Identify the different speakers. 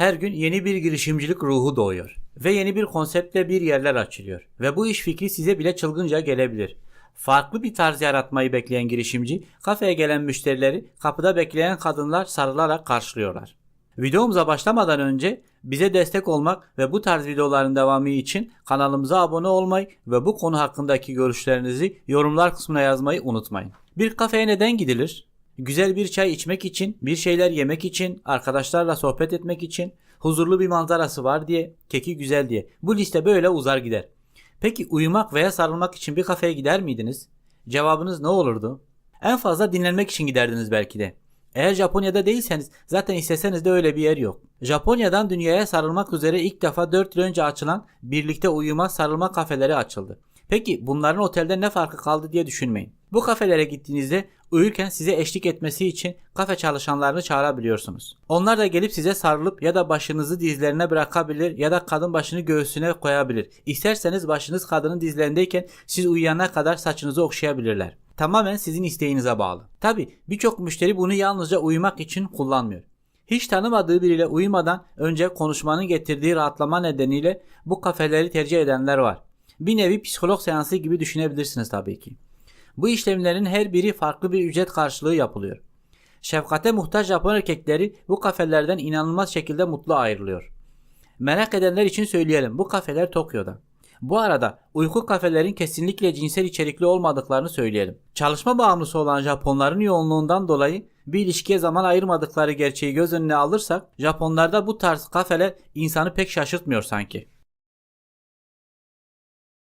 Speaker 1: Her gün yeni bir girişimcilik ruhu doğuyor ve yeni bir konseptle bir yerler açılıyor ve bu iş fikri size bile çılgınca gelebilir. Farklı bir tarz yaratmayı bekleyen girişimci, kafeye gelen müşterileri kapıda bekleyen kadınlar sarılarak karşılıyorlar. Videomuza başlamadan önce bize destek olmak ve bu tarz videoların devamı için kanalımıza abone olmayı ve bu konu hakkındaki görüşlerinizi yorumlar kısmına yazmayı unutmayın. Bir kafeye neden gidilir? Güzel bir çay içmek için, bir şeyler yemek için, arkadaşlarla sohbet etmek için, huzurlu bir manzarası var diye, keki güzel diye. Bu liste böyle uzar gider. Peki uyumak veya sarılmak için bir kafeye gider miydiniz? Cevabınız ne olurdu? En fazla dinlenmek için giderdiniz belki de. Eğer Japonya'da değilseniz zaten isteseniz de öyle bir yer yok. Japonya'dan dünyaya sarılmak üzere ilk defa 4 yıl önce açılan birlikte uyuma sarılma kafeleri açıldı. Peki bunların otelde ne farkı kaldı diye düşünmeyin. Bu kafelere gittiğinizde uyurken size eşlik etmesi için kafe çalışanlarını çağırabiliyorsunuz. Onlar da gelip size sarılıp ya da başınızı dizlerine bırakabilir ya da kadın başını göğsüne koyabilir. İsterseniz başınız kadının dizlerindeyken siz uyuyana kadar saçınızı okşayabilirler. Tamamen sizin isteğinize bağlı. Tabi birçok müşteri bunu yalnızca uyumak için kullanmıyor. Hiç tanımadığı biriyle uyumadan önce konuşmanın getirdiği rahatlama nedeniyle bu kafeleri tercih edenler var. Bir nevi psikolog seansı gibi düşünebilirsiniz tabii ki. Bu işlemlerin her biri farklı bir ücret karşılığı yapılıyor. Şefkate muhtaç Japon erkekleri bu kafelerden inanılmaz şekilde mutlu ayrılıyor. Merak edenler için söyleyelim bu kafeler Tokyo'da. Bu arada uyku kafelerin kesinlikle cinsel içerikli olmadıklarını söyleyelim. Çalışma bağımlısı olan Japonların yoğunluğundan dolayı bir ilişkiye zaman ayırmadıkları gerçeği göz önüne alırsak Japonlarda bu tarz kafeler insanı pek şaşırtmıyor sanki.